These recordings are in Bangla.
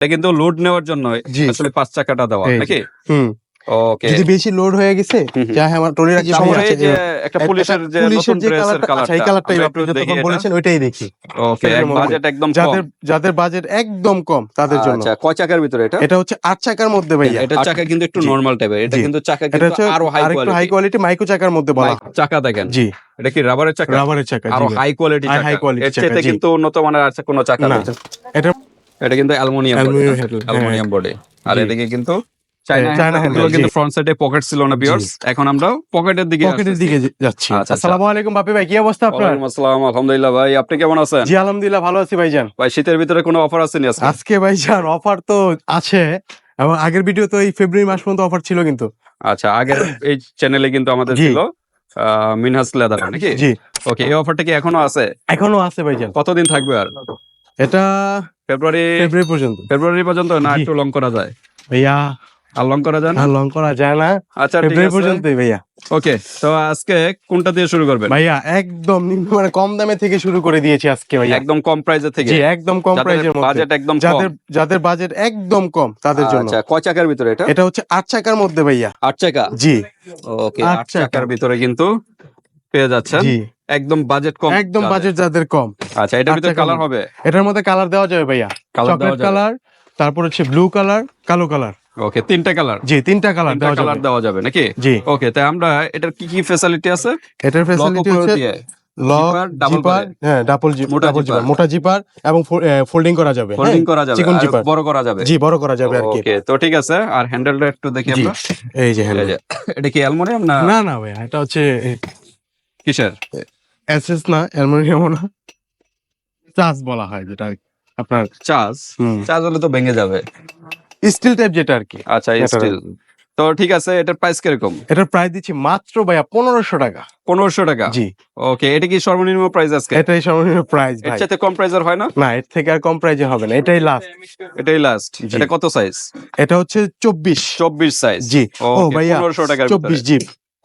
এটা কিন্তু লোড নেওয়ার জন্য আসলে পাঁচ চাকাটা দেওয়া নাকি? ওকে যদি বেশি লোড হয়ে গেছে আমার রাখি সমস্যা যে একটা পুলিশের যে নতুন ড্রেসের কালারটা আচ্ছা এই কালারটাই আপনি যতক্ষণ বলেছেন ওইটাই দেখি। ওকে বাজেট একদম কম যাদের যাদের বাজেট একদম কম তাদের জন্য। আচ্ছা কয় চাকার ভিতরে এটা? এটা হচ্ছে আট চাকার মধ্যে ভাইয়া। এটা চাকা কিন্তু একটু নরমাল টাইপের এটা কিন্তু চাকা কিন্তু আরও হাই আরেকটু হাই কোয়ালিটি কোয়ালিটি মাইক্রো চাকার মধ্যে বলা চাকা দেখেন। জি। এটা কি রাবারের চাকা? রাবারের চাকা আরও জি ভাই। হাই কোয়ালিটি চাকা। কিন্তু উন্নত মানের আছে কোনো চাকা না, এটা এটা কিন্তু অ্যালুমিনিয়াম বডি আর এদিকে কিন্তু ফ্রন্ট সাইডে পকেট ছিল না বিয়ার্স এখন আমরা পকেটের দিকে পকেটের দিকে যে- যাচ্ছি। আচ্ছা, আচ্ছা। আসসালামু আলাইকুম বাপি ভাই কি অবস্থা আপনার? ওয়ালাইকুম আসসালাম আলহামদুলিল্লাহ ভাই আপনি কেমন আছেন? জি আলহামদুলিল্লাহ ভালো আছি ভাইজান। ভাই শীতের ভিতরে কোনো অফার আছে নি আজকে? আজকে ভাইজান অফার তো আছে এবং আগের ভিডিও তো এই ফেব্রুয়ারি মাস পর্যন্ত অফার ছিল কিন্তু। আচ্ছা আগের এই চ্যানেলে কিন্তু আমাদের ছিল মিনহাস লেদার নাকি? জি। ওকে এই অফারটা কি এখনও আছে? এখনও আছে ভাইজান। কতদিন থাকবে আর? এটা ফেব্রুয়ারি ফেব্রুয়ারি পর্যন্ত। ফেব্রুয়ারি পর্যন্ত না একটু লং করা যায়? ভাইয়া। আর লং করা যায় না? লং করা যায় না। আচ্ছা ঠিক ফেব্রুয়ারি পর্যন্তই ভাইয়া। ওকে তো আজকে কোনটা দিয়ে শুরু করবেন? ভাইয়া একদম নিম্ন মানে কম দামে থেকে শুরু করে দিয়েছি আজকে ভাইয়া। একদম কম প্রাইসের থেকে? জি একদম কম প্রাইজের মধ্যে। বাজেট একদম কম। যাদের যাদের বাজেট একদম কম তাদের জন্য। আচ্ছা কয় চাকার ভিতরে এটা? এটা হচ্ছে আট চাকার মধ্যে ভাইয়া। আট চাকা? জি। ওকে আট আট চাকার ভিতরে কিন্তু পেয়ে যাচ্ছেন। জি। একদম বাজেট কম একদম বাজেট যাদের কম। আচ্ছা এটার ভিতরে কালার হবে? এটার মধ্যে কালার দেওয়া যাবে ভাইয়া। চকলেট কালার তারপর হচ্ছে ব্লু কালার কালো কালার ওকে তিনটা কালার জি তিনটা কালার দেওয়া কালার দেওয়া যাবে নাকি? জি। ওকে তাই আমরা এটার কি কি ফ্যাসিলিটি আছে? এটার ফ্যাসিলিটি হচ্ছে জিপার, ডাবল হ্যাঁ ডাবল জি মোটা ডাবল জিপার। জিপার মোটা জিপার এবং ফোল্ডিং করা যাবে। ফোল্ডিং হ্যাঁ? করা যাবে চিকন জিপার বড় করা যাবে। জি বড় করা যাবে আর কি। ওকে তো ঠিক আছে আর হ্যান্ডেলটা একটু দেখি আমরা। এই যে এটা কি অ্যালুমিনিয়াম না? না না এটা হচ্ছে কিসের? এসএস না অ্যালুমিনিয়াম না। চার্জ বলা হয় যেটা আপনার চার্জ? চার্জ হলে তো ভেঙে যাবে। স্টিল টাইপ যেটা আর কি। আচ্ছা স্টিল। তো ঠিক আছে এটার প্রাইস কীরকম? এটার প্রাইস দিচ্ছি মাত্র ভাইয়া পনেরোশো টাকা। পনেরোশো টাকা? জি। ওকে এটা কি সর্বনিম্ন প্রাইস আজকে? এটাই সর্বনিম্ন প্রাইস এর চাইতে কম প্রাইসের হয় না? না এর থেকে আর কম প্রাইজে হবে না এটাই লাস্ট এটাই লাস্ট এটা কত সাইজ এটা হচ্ছে চব্বিশ। চব্বিশ সাইজ জি। ও ভাইয়া পনেরোশো টাকার চব্বিশ জিপ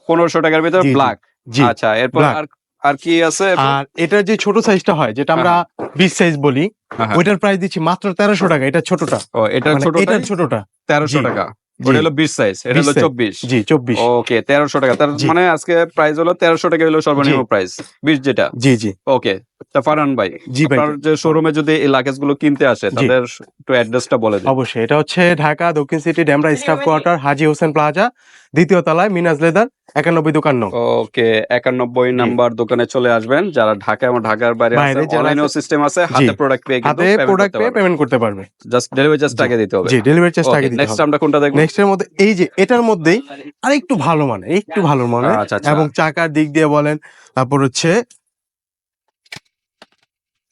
পনেরোশো টাকার ভিতরে জি, জি, ব্ল্যাক জি। আচ্ছা এরপর আর আর কি আছে? আর এটা যে ছোট সাইজটা হয় যেটা আমরা বিশ সাইজ বলি হ্যাঁ, হ্যাঁ। ওইটার প্রাইস দিচ্ছি মাত্র তেরোশো টাকা এটা ছোটটা। ও এটা মানে ছোট এটার ছোটটা। তেরোশো টাকা। ওটা হলো বিশ সাইজ এটা হলো চব্বিশ। জি চব্বিশ। ওকে তেরোশো টাকা। তার মানে আজকে প্রাইস হলো তেরোশো টাকা হলো সর্বনিম্ন। প্রাইস বিশ যেটা। জি জি। ওকে তা ফারহান ভাই জি ভাই। আপনার যে শোরুমে যদি এই লাগেজগুলো কিনতে আসে তাদের একটু অ্যাড্রেসটা বলে দিন। অবশ্যই এটা হচ্ছে ঢাকা দক্ষিণ city Demra staff quarter Haji Hossain plaza দ্বিতীয় তলায় মিনাজ লেদার একানব্বই দোকান ওকে একানব্বই নাম্বার দোকানে চলে আসবেন যারা ঢাকা এবং ঢাকার বাইরে অনলাইনেও সিস্টেম আছে হাতে প্রোডাক্ট পেয়ে হাতে প্রোডাক্ট পেয়ে পেমেন্ট করতে পারবে। জাস্ট ডেলিভারি চার্জ টাকা দিতে হবে। জি ডেলিভারি চার্জ আগে দিতে নেক্সট আমরা কোনটা দেখব? নেক্সট এর মধ্যে এই যে এটার মধ্যেই আর একটু ভালো মানে একটু ভালো মানে আচ্ছা আচ্ছা। এবং চাকার দিক দিয়ে বলেন তারপর হচ্ছে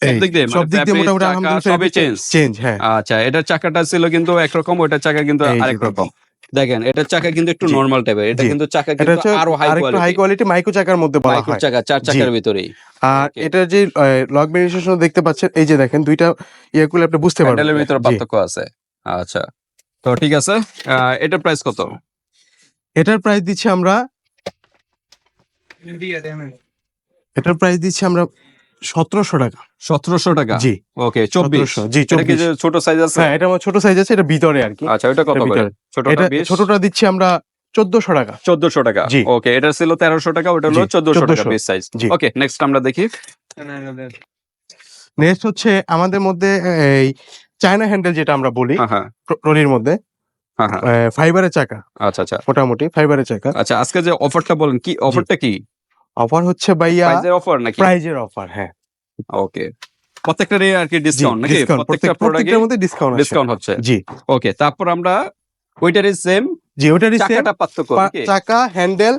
সব দিক দিয়ে, সব মানে দিক দিয়ে fabric, মোটামুটি আলহামদুলিল্লাহ সবই চেঞ্জ হ্যাঁ। আচ্ছা এটার চাকাটা ছিল কিন্তু একরকম ওইটার চাকা কিন্তু এই আরেক দেখেন। রকম। দেখেন এটার চাকা কিন্তু একটু। নরমাল টাইপের এটা কিন্তু চাকা এটা কিন্তু আরও হাই আরেকটু হাই কোয়ালিটি কোয়ালিটি মাইক্রো চাকার মধ্যে বলা মাইক্রো চাকা চার চাকার ভিতরেই। আর. এটার যে লক বেনিফিকেশন দেখতে পাচ্ছেন এই যে দেখেন দুইটা ইয়েগুলো আপনি বুঝতে পারবেন। প্যান্ডেলের ভিতরে পার্থক্য আছে। আচ্ছা। তো ঠিক আছে আহ, এটার প্রাইস কত? এটার প্রাইস দিচ্ছি আমরা এটার প্রাইস দিচ্ছি আমরা সতেরোশো টাকা। সতেরোশো টাকা? জি। ওকে চব্বিশ। জি চব্বিশ। ছোট সাইজ আছে? হ্যাঁ এটা আমার ছোট সাইজ আছে এটা ভিতরে আর কি। আচ্ছা ওটা কত করে? ছোটটা ছোটটা দিচ্ছি আমরা চোদ্দশো টাকা। চোদ্দশো টাকা? জি। ওকে এটা ছিল তেরোশো টাকা ওটা হলো চোদ্দশো টাকা 1400 সাইজ জি। ওকে নেক্সট আমরা দেখি। নেক্সট হচ্ছে আমাদের মধ্যে এই চায়না হ্যান্ডেল যেটা আমরা বলি হ্যাঁ হ্যাঁ। ট্রলির মধ্যে। হ্যাঁ হ্যাঁ। ফাইবারের চাকা। আচ্ছা আচ্ছা। মোটামুটি ফাইবারের চাকা। আচ্ছা আজকে যে অফারটা বলেন কি অফারটা কি? অফার হচ্ছে ভাইয়া প্রাইজের অফার নাকি? প্রাইজের অফার হ্যাঁ। ওকে প্রত্যেকটারই আর কি ডিসকাউন্ট নাকি? প্রত্যেকটা প্রোডাক্টে প্রত্যেকটার মধ্যে ডিসকাউন্ট ডিসকাউন্ট হচ্ছে। জি। ওকে তারপর আমরা ওইটারই সেম জি ওটারই সেম চাকাটা পার্থক্য চাকা হ্যান্ডেল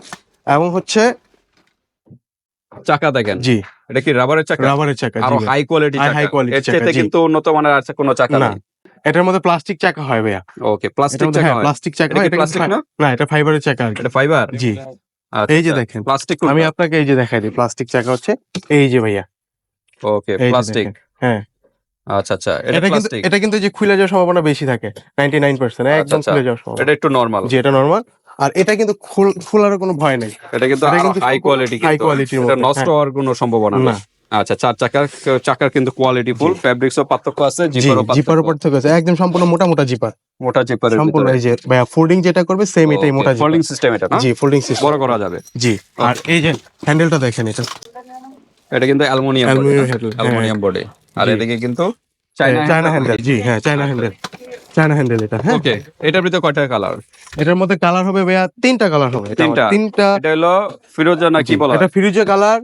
এবং হচ্ছে চাকা দেখেন। জি। এটা কি রাবারের চাকা? রাবারের চাকা আরও। হাই কোয়ালিটি চাকা। quality এর চাকা, কিন্তু উন্নত মানের আর কোনো চাকা না, এটার মধ্যে প্লাস্টিক চাকা হয় ভাইয়া। ওকে প্লাস্টিক চাকা হ্যাঁ হয়। প্লাস্টিক চাকা হয় এটা প্লাস্টিক না? না এটা ফাইবারের চাকা এটা ফাইবার জি। এই যে দেখেন প্লাস্টিক আমি আপনাকে এই যে দেখাই দিই প্লাস্টিক চাকা হচ্ছে এই যে ভাইয়া। ওকে প্লাস্টিক হ্যাঁ। আচ্ছা আচ্ছা এটা কিন্তু প্লাস্টিক এটা কিন্তু যে খুলে যাওয়ার সম্ভাবনা বেশি থাকে নাইনটি নাইন পার্সেন্ট একদম আচ্ছা। খুলে যাওয়ার সম্ভাবনা। এটা একটু নরমাল যে এটা নর্মাল আর এটা কিন্তু খোলার কোনো ভয় নেই। এটা কিন্তু হাই কোয়ালিটি হাই কোয়ালিটির এটা নষ্ট হ্যাঁ। হওয়ার কোনো সম্ভাবনা না। আচ্ছা চার চাকার চাকার কিন্তু কোয়ালিটি ফুল পার্থক্য আছে জিপারও পার্থক্য। আছে। একদম সম্পূর্ণ মোটা মোটা জিপার মোটা জিপারের সম্পূর্ণ এই যে ফোল্ডিং যেটা করবে সেম এটাই মোটা ফোল্ডিং সিস্টেম এটা জি ফোল্ডিং সিস্টেম বড় করা যাবে। জি আর এই যে হ্যান্ডেলটা দেখেন এটা। এটা কিন্তু অ্যালুমিনিয়াম Aluminium হ্যাঁ। অ্যালুমিনিয়াম বডি আর এদিকে কিন্তু চায়না হ্যান্ডেল জি হ্যাঁ চায়না হ্যান্ডেল চায়না হ্যান্ডেল এটা হ্যাঁ। ওকে এটার ভিতরে কয়টা কালার এটার মধ্যে কালার হবে ভাইয়া তিনটা কালার হবে। তিনটা? তিনটা এটা হলো ফিরোজা না কি বলা এটা ফিরোজা কালার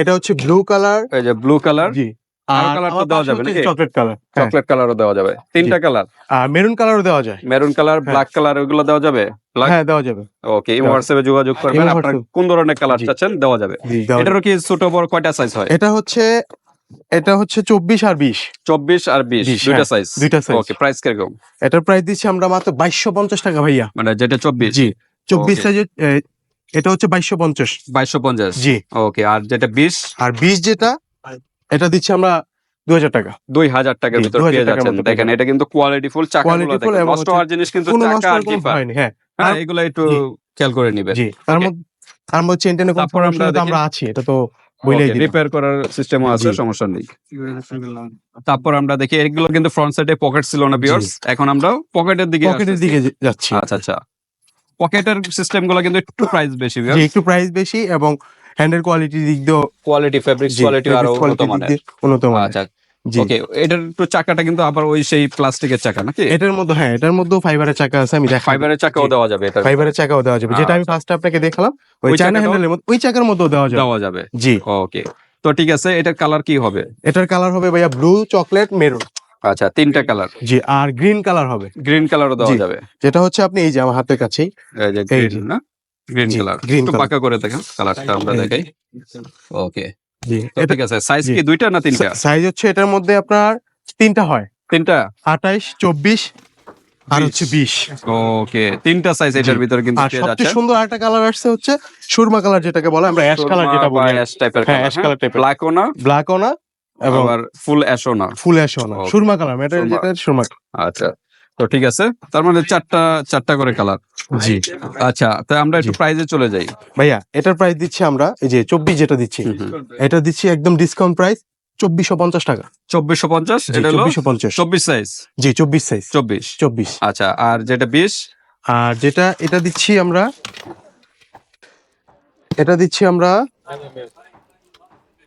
এটা হচ্ছে ব্লু কালার এই যে ব্লু কালার জি। আর দেওয়া যাবে নাকি? চকলেট কালার চকলেট কালারও দেওয়া যাবে। তিনটা কালার আর মেরুন কালারও দেওয়া যায়। মেরুন কালার হ্যাঁ। ব্ল্যাক কালার ওগুলো দেওয়া যাবে? হ্যাঁ দেওয়া যাবে। ওকে এই হোয়াটসঅ্যাপে যোগাযোগ করবেন। ইমো কোন ধরনের কালার চাচ্ছেন দেওয়া যাবে। এটারও কি ছোট বড় কয়টা সাইজ হয়? এটা হচ্ছে এটা হচ্ছে চব্বিশ আর বিশ। চব্বিশ আর বিশ 20 দুইটা হ্যাঁ, সাইজ দুইটা size। ওকে প্রাইস কীরকম? এটার প্রাইস দিচ্ছি আমরা মাত্র বাইশশো পঞ্চাশ টাকা ভাইয়া। মানে যেটা চব্বিশ। জি চব্বিশ সাইজের এটা হচ্ছে বাইশশো পঞ্চাশ। বাইশশো পঞ্চাশ? জি। ওকে আর যেটা বিশ? আর বিশ যেটা এটা দিচ্ছি আমরা দু হাজার টাকা। দুই হাজার টাকার ভিতর 2000 পেয়ে যাচ্ছেন। দেখেন এটা কিন্তু কোয়ালিটি ফুল চাকা Quality full নষ্ট হওয়ার জিনিস কিন্তু কোনো চাকা আর জিপার হ্যাঁ। হ্যাঁ। এগুলো একটু খেয়াল করে নিবেন। জি তার মধ্যে তার মধ্যে চেন টেনে তারপর আমরা তো দেখি- আমরা আছি এটা তো বলেই রিপেয়ার করার সিস্টেমও আছে সমস্যা নেই। তারপর আমরা দেখি এগুলো কিন্তু ফ্রন্ট সাইডে পকেট ছিল না বিয়ার্স এখন আমরা পকেটের দিকে পকেটের দিকে যাচ্ছি। আচ্ছা আচ্ছা। পকেটের সিস্টেমগুলো কিন্তু একটু প্রাইস বেশি একটু প্রাইস বেশি এবং হ্যান্ডের কোয়ালিটি দিক দিয়েও কোয়ালিটি ফেব্রিক কোয়ালিটি আরও উন্নত মানের। উন্নত মানের। আচ্ছা জি। ওকে এটার একটু চাকাটা কিন্তু আবার ওই সেই প্লাস্টিকের চাকা নাকি? এটার মধ্যে হ্যাঁ এটার মধ্যেও ফাইবারের চাকা আছে আমি দেখাই। ফাইবারের চাকাও দেওয়া যাবে এটা ফাইবারের চাকাও দেওয়া যাবে যেটা আমি আচ্ছা। ফার্স্ট আপনাকে দেখালাম ওই চায়না হ্যান্ডেলের মধ্যে ওই চাকার মধ্যেও দেওয়া যাবে। দেওয়া যাবে। জি। ওকে তো ঠিক আছে এটার কালার কি হবে? এটার কালার হবে ভাইয়া ব্লু চকলেট মেরুন আচ্ছা তিনটা কালার জি আর গ্রিন কালার হবে। গ্রিন কালারও দেওয়া যাবে। যেটা হচ্ছে আপনি এই যে আমার হাতের কাছেই এই যে গ্রিন না? গ্রিন কালার একটু পাকা করে দেখেন কালারটা আমরা দেখাই। ওকে ঠিক আছে সাইজ কি দুইটা না তিনটা? সাইজ হচ্ছে এটার মধ্যে আপনার তিনটা হয়। তিনটা? আঠাইশ চব্বিশ আর হচ্ছে বিশ। ওকে তিনটা সাইজ এটার। ভিতরে কিন্তু আর সবচেয়ে সুন্দর আরেকটা কালার আসছে হচ্ছে সুরমা কালার যেটাকে বলে আমরা অ্যাশ কালার যেটা বলি। অ্যাশ টাইপের হ্যাঁ, ash color type এর। ব্ল্যাকও না ব্ল্যাকও না এবং আবার ফুল অ্যাশও না ফুল অ্যাশও না. সুরমা কালার মেটাল যেটা সুরমা আচ্ছা তো ঠিক আছে তার মানে চারটা চারটা করে কালার জি। আচ্ছা তো আমরা একটু প্রাইজে চলে যাই। ভাইয়া এটার প্রাইস দিচ্ছি আমরা এই যে চব্বিশ যেটা দিচ্ছি এটা দিচ্ছি একদম ডিসকাউন্ট প্রাইস চব্বিশশো পঞ্চাশ টাকা। চব্বিশশো পঞ্চাশ? এটা চব্বিশশো পঞ্চাশ। চব্বিশ সাইজ জি চব্বিশ সাইজ চব্বিশ। চব্বিশ। আচ্ছা আর যেটা বিশ? আর যেটা এটা দিচ্ছি আমরা এটা দিচ্ছি আমরা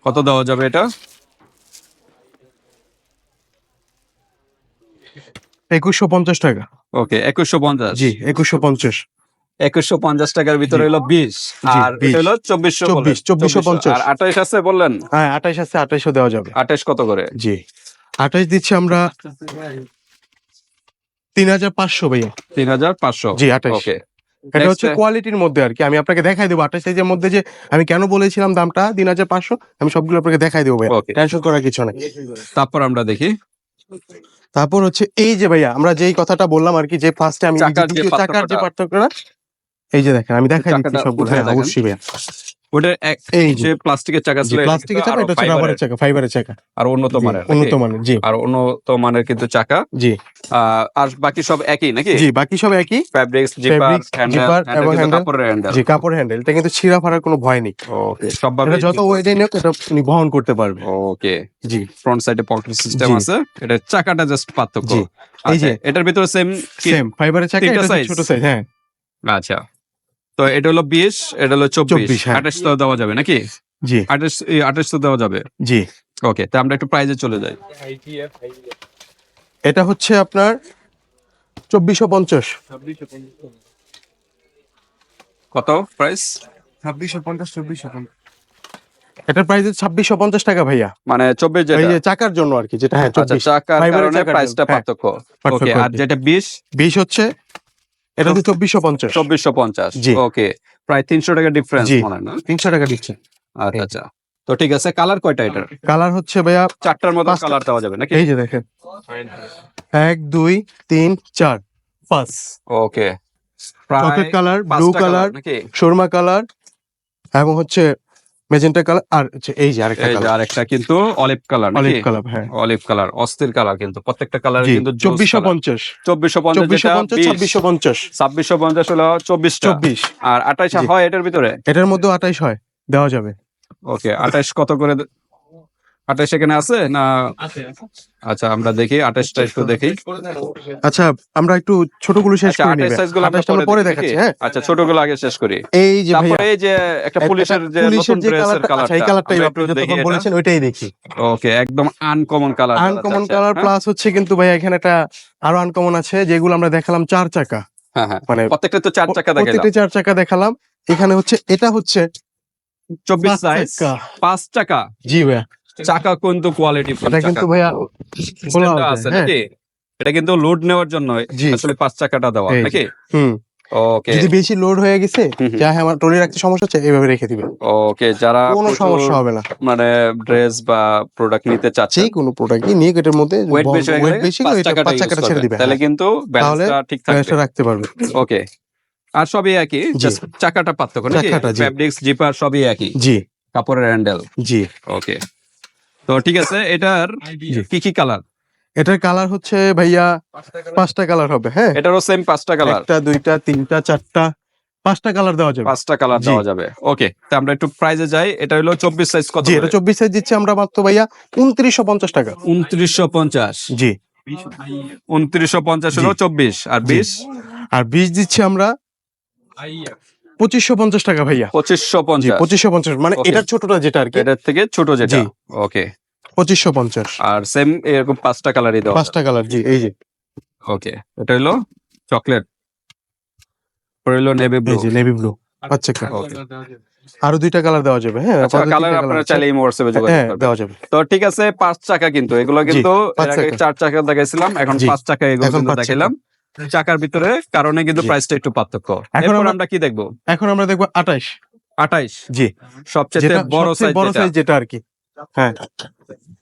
কত দেওয়া যাবে এটা? একুশশো পঞ্চাশ টাকা। ওকে একুশশো পঞ্চাশ। জি একুশশো পঞ্চাশ। একুশশো পঞ্চাশ টাকার ভিতরে হলো বিশ আর 20 হলো চব্বিশশো চব্বিশ, চব্বিশশো পঞ্চাশ। আর আঠাইশ আছে বললেন? হ্যাঁ আঠাইশ আছে আঠাইশও দেওয়া যাবে। আঠাইশ কত করে? জি। আঠাইশ দিচ্ছি আমরা তিন হাজার পাঁচশো ভাইয়া। তিন হাজার পাঁচশো। জি, 28 ওকে। এটা হচ্ছে কোয়ালিটির মধ্যে আর কি। আমি আপনাকে দেখাই দেবো আঠাশ সাইজের মধ্যে যে আমি কেন বলেছিলাম দামটা? তিন হাজার পাঁচশো। আমি সবগুলো আপনাকে দেখাই দেবো ওকে টেনশন করার কিছু নেই। তারপর আমরা দেখি। তারপর হচ্ছে এই যে ভাইয়া আমরা যেই কথাটা বললাম আর কি যে ফার্স্টে আমি চাকার যে পার্থক্যটা। পার্থক্যটা এই যে দেখেন আমি দেখাই দিচ্ছি সবগুলো। হ্যাঁ অবশ্যই ভাইয়া। ওটা যে প্লাস্টিকের চাকা ছিল প্লাস্টিকের চাকা এটা রাবারের চাকা ফাইবারের চাকা। আর উন্নত মানের উন্নত মানের জি। আর উন্নত মানের কিন্তু চাকা। জি। আর বাকি সব একই নাকি? জি বাকি সব একই। ফ্যাব্রিক্স জিপার এবং কাপড়ের হ্যান্ডেল যে কাপড় হ্যান্ডেল এটা কিন্তু ছিঁড়া ফাড়ার কোনো ভয় নেই। ওকে সব ভাবে যত ওয়েটে নিয়োগ এটা উনি বহন করতে পারবে। ওকে জি। ফ্রন্ট সাইডে পকেট সিস্টেম আছে। এটা চাকাটা জাস্ট পার্থক্য। এই আচ্ছা, যে এটার ভিতরে সেম সেম ফাইবারের চাকা এটা ছোট সাইজ হ্যাঁ। আচ্ছা। তো এটা হলো বিশ এটা হলো চব্বিশ। 24, হ্যাঁ। আঠাশ তো দেওয়া যাবে নাকি? জি। আঠাশ আঠাশ তো দেওয়া যাবে? জি। ওকে তা আমরা একটু প্রাইজে চলে যাই। এটা হচ্ছে আপনার চব্বিশশো পঞ্চাশ। কত প্রাইস ছাব্বিশশো পঞ্চাশ চব্বিশশো এটার প্রাইস ছাব্বিশশো পঞ্চাশ টাকা ভাইয়া। মানে চব্বিশ এই যেটা। যে চাকার জন্য আর কি যেটা হ্যাঁ আচ্ছা চব্বিশ। চাকার কারণে প্রাইসটা হ্যাঁ, পার্থক্য। পার্থক্য ওকে আর আর যেটা বিশ? বিশ হচ্ছে এটা হচ্ছে চব্বিশশো পঞ্চাশ। চব্বিশশো পঞ্চাশ। জি। ওকে। প্রায় তিনশো টাকা ডিফারেন্স। মনে হয় না? তিনশো টাকা দিচ্ছে। আচ্ছা আচ্ছা। তো ঠিক আছে কালার কয়টা এটার? কালার হচ্ছে ভাইয়া চারটার মতো কালার দেওয়া যাবে নাকি? এই যে দেখেন। এক দুই তিন চার। পাঁচ। Okay. Chocolate colour blue colour Surma colour এবং হচ্ছে মেজেন্টা কালার আর হচ্ছে এই যে আরেকটা কালার। আরেকটা কিন্তু অলিভ কালার অলিভ কালার হ্যাঁ। অলিভ কালার অস্থির কালার কিন্তু। প্রত্যেকটা কালার কিন্তু চব্বিশশো পঞ্চাশ। চব্বিশশো পঞ্চাশ চব্বিশশো যেটা পঞ্চাশ ছাব্বিশশো পঞ্চাশ। ছাব্বিশশো পঞ্চাশ হলো চব্বিশটা। চব্বিশ। আর আঠাইশ জি। হয় এটার ভিতরে? এটার মধ্যে আঠাইশ হয় দেওয়া যাবে। ওকে আঠাইশ কত করে আঠাশ এখানে আছে না? আচ্ছা আমরা দেখি আঠাশটা একটু দেখি। আচ্ছা আমরা একটু ছোটগুলো শেষ আচ্ছা করে আঠাশ নিবে সাইজগুলো আমরা পরে দেখাচ্ছি হ্যাঁ? আচ্ছা ছোটগুলো আগে শেষ করি। এই যে তারপরে এই যে একটা পুলিশের যে নতুন ড্রেসের কালারটা এই কালারটা কালারটাই আপনি যতক্ষণ বলেছেন ওইটাই দেখি। ওকে একদম uncommon colour uncommon colour plus হচ্ছে কিন্তু ভাইয়া এখানে একটা আরও আনকমন আছে যেগুলো আমরা দেখালাম চার চাকা। হ্যাঁ হ্যাঁ। মানে প্রত্যেকটা তো চার চাকা দেখালাম। প্রত্যেকটা চার চাকা দেখালাম। এখানে হচ্ছে এটা হচ্ছে চব্বিশ পাঁচ সাইজ পাঁচ চাকা। জি ভাইয়া। চাকা কিন্তু কোয়ালিটি এটা কিন্তু ভাইয়া খোলা আছে হ্যাঁ। নাকি? এটা কিন্তু লোড নেওয়ার জন্য জি। আসলে পাঁচ চাকাটা দেওয়া নাকি? হুম। ওকে যদি বেশি লোড হয়ে গেছে। যা হ্যাঁ আমার ট্রলি রাখতে সমস্যা হচ্ছে এইভাবে রেখে দিবে। ওকে যারা কোনো সমস্যা হবে না। মানে ড্রেস বা প্রোডাক্ট নিতে চাচ্ছে কোনো প্রোডাক্ট নিয়ে এটার মধ্যে ওয়েট বেশি হয়ে ওয়েট গেলে বেশি এটা পাঁচ চাকাটা ছেড়ে করবে। দিবে তাহলে কিন্তু ব্যালেন্সটা ঠিক থাকবে। রাখতে পারবে। ওকে আর সবই একই জাস্ট চাকাটা পার্থক্য নাকি? ফ্যাব্রিক্স জিপার সবই একই। জি। কাপড়ের হ্যান্ডেল জি। ওকে তো ঠিক আছে এটার কি কি কালার এটার কালার হচ্ছে ভাইয়া পাঁচটা কালার হবে হ্যাঁ? এটারও সেম পাঁচটা কালার একটা দুইটা তিনটা চারটা পাঁচটা কালার দেওয়া যাবে। পাঁচটা কালার দেওয়া যাবে। ওকে তো আমরা একটু প্রাইজে যাই। এটা হলো চব্বিশ সাইজ কত জি এটা চব্বিশ সাইজ দিচ্ছি আমরা মাত্র ভাইয়া উনত্রিশশো পঞ্চাশ টাকা। উনত্রিশশো পঞ্চাশ। জি। উনত্রিশশো পঞ্চাশ হলো চব্বিশ। আর। বিশ? আর বীজ দিচ্ছি আমরা পঁচিশশো পঞ্চাশ টাকা ভাইয়া। পঁচিশশো পঞ্চাশ। পঁচিশশো পঞ্চাশ। মানে. এটার ছোটটা যেটা আর কি। এটার থেকে ছোট যেটা। ওকে পঁচিশশো পঞ্চাশ। আর সেম এরকম পাঁচটা কালারই দেওয়া। পাঁচটা কালার জি এই যে। ওকে এটা হলো চকলেট পরে হলো নেভি ব্লু যে নেভি ব্লু আচ্ছা. আরও দুইটা কালার দেওয়া যাবে হ্যাঁ আচ্ছা কালার আপনারা চাইলে এই হোয়াটসঅ্যাপে যোগাযোগ হ্যাঁ করবেন দেওয়া যাবে। তো ঠিক আছে পাঁচ চাকা কিন্তু। এগুলো কিন্তু এর আগে চার চাকা দেখাইছিলাম এখন পাঁচ চাকা এগুলো কিন্তু দেখাইলাম। চাকার ভিতরে কারণে কিন্তু প্রাইসটা একটু পার্থক্য। এখন আমরা- কি দেখব? এখন আমরা দেখব আঠাইশ। আঠাইশ? জি। সবচেয়ে বড় সাইজ বড় সাইজ যেটা আর কি। হ্যাঁ।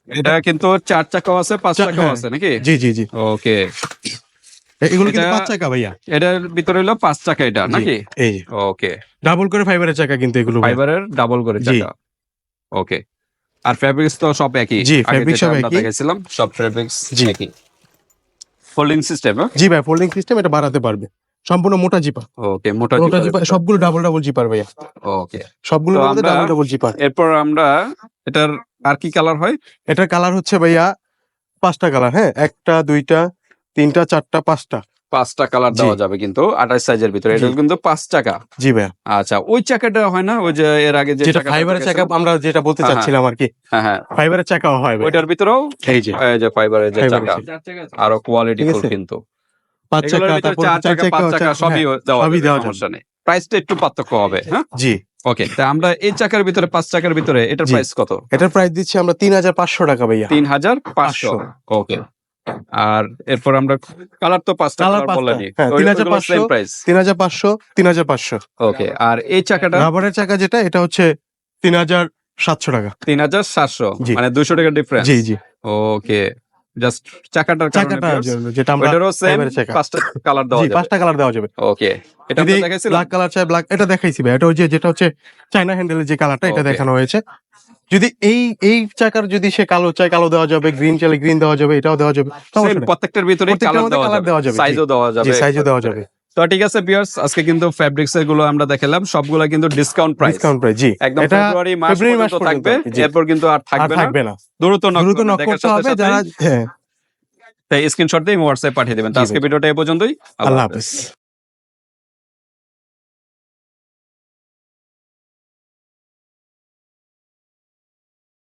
এটা কিন্তু চার চাকাও আছে পাঁচ চাকাও হ্যাঁ। আছে নাকি? জি জি জি। ওকে। এগুলো কিন্তু পাঁচ চাকা ভাইয়া। এটার ভিতরে হলো পাঁচ চাকা এটা নাকি? এই ওকে। ডাবল করে ফাইবারের চাকা কিন্তু এগুলো ফাইবারের ডাবল করে চাকা। ওকে। আর ফ্যাব্রিক্স তো সব একই। জি, আগে সব একই। দেখেছিলাম সব ফ্যাব্রিক্স জি। একই। ফোল্ডিং সিস্টেম জি ভাই ফোল্ডিং সিস্টেম এটা বাড়াতে পারবে। সম্পূর্ণ মোটা জিপা ওকে মোটা মোটা জিপা সবগুলো ডাবল ডাবল জিপার ভাইয়া। ওকে সবগুলো মধ্যে ডাবল ডাবল জিপার। এরপর আমরা এটার আর কি কালার হয়? এটার কালার হচ্ছে ভাইয়া পাঁচটা কালার হ্যাঁ? একটা দুইটা তিনটা চারটা পাঁচটা। পাঁচটা কালার দেওয়া যাবে কিন্তু আঠাশ সাইজের ভিতরে। এটা কিন্তু পাঁচ টাকা জি ভাইয়া। আচ্ছা ওই চাকাটা হয় না? ওই যে এর আগে যে ফাইবারের চাকা আমরা যেটা বলতে হ্যাঁ, চাচ্ছিলাম আর কি। হ্যাঁ হ্যাঁ। ফাইবারের চাকাও হয় ভাই ওইটার ভিতরেও? এই যে। এই যে ফাইবারের যে চাকা। আরও কোয়ালিটি ফুল কিন্তু। পাঁচ চাকা ভিতরে তারপর চার চাকা পাঁচ চাকা চাকা সবই হ্যাঁ, দেওয়া সবই দেওয়া সমস্যা নেই। প্রাইসটা একটু পার্থক্য হবে হ্যাঁ? জি। ওকে তা আমরা এই চাকার ভিতরে পাঁচ চাকার ভিতরে এটার প্রাইস কত? এটার প্রাইস দিচ্ছি আমরা তিন হাজার পাঁচশো টাকা ভাইয়া। তিন হাজার পাঁচশো। ওকে আর এরপর আমরা কালার তো পাঁচটা কালার। বললেনি হ্যাঁ, 3500 সেম প্রাইস তিন হাজার পাঁচশো তিন হাজার পাঁচশো। ওকে আর এই চাকাটা? রাবারের চাকা যেটা এটা হচ্ছে তিন হাজার সাতশো টাকা। তিন হাজার সাতশো। মানে দুশো টাকা ডিফারেন্স জি জি। ওকে জাস্ট চাকাটার চাকাটা যেটা আমরা সেম পাঁচটা কালার দেওয়া যাবে। পাঁচটা কালার দেওয়া যাবে। ওকে এটা আমরা দেখাইছিলাম। ব্ল্যাক কালার চাই ব্ল্যাক এটা দেখাইছি ভাই এটা যে যেটা হচ্ছে চাইনা হ্যান্ডেলের যে কালারটা এটা দেখানো হয়েছে। যদি এই এই চাকার যদি সে কালো চাই কালো দেওয়া যাবে গ্রিন চাইলে গ্রিন দেওয়া যাবে এটাও দেওয়া যাবে। প্রত্যেকটার ভিতরে কালার দেওয়া যাবে। যাবে, সাইজও দেওয়া যাবে। সাইজও দেওয়া যাবে। তো ঠিক আছে বিয়ার্স আজকে কিন্তু ফ্যাব্রিক্স এরগুলো আমরা দেখালাম সবগুলো কিন্তু ডিসকাউন্ট প্রাইস ডিসকাউন্ট প্রাইস জি। একদম ফেব্রুয়ারি মাস পর্যন্ত থাকবে এরপর কিন্তু আর থাকবে না। দ্রুত নক দ্রুত নক করতে হবে যারা হ্যাঁ। স্ক্রিনশট দিয়ে হোয়াটসঅ্যাপ পাঠিয়ে দেবেন। আজকে ভিডিওটা এই পর্যন্তই। আল্লাহ হাফেজ।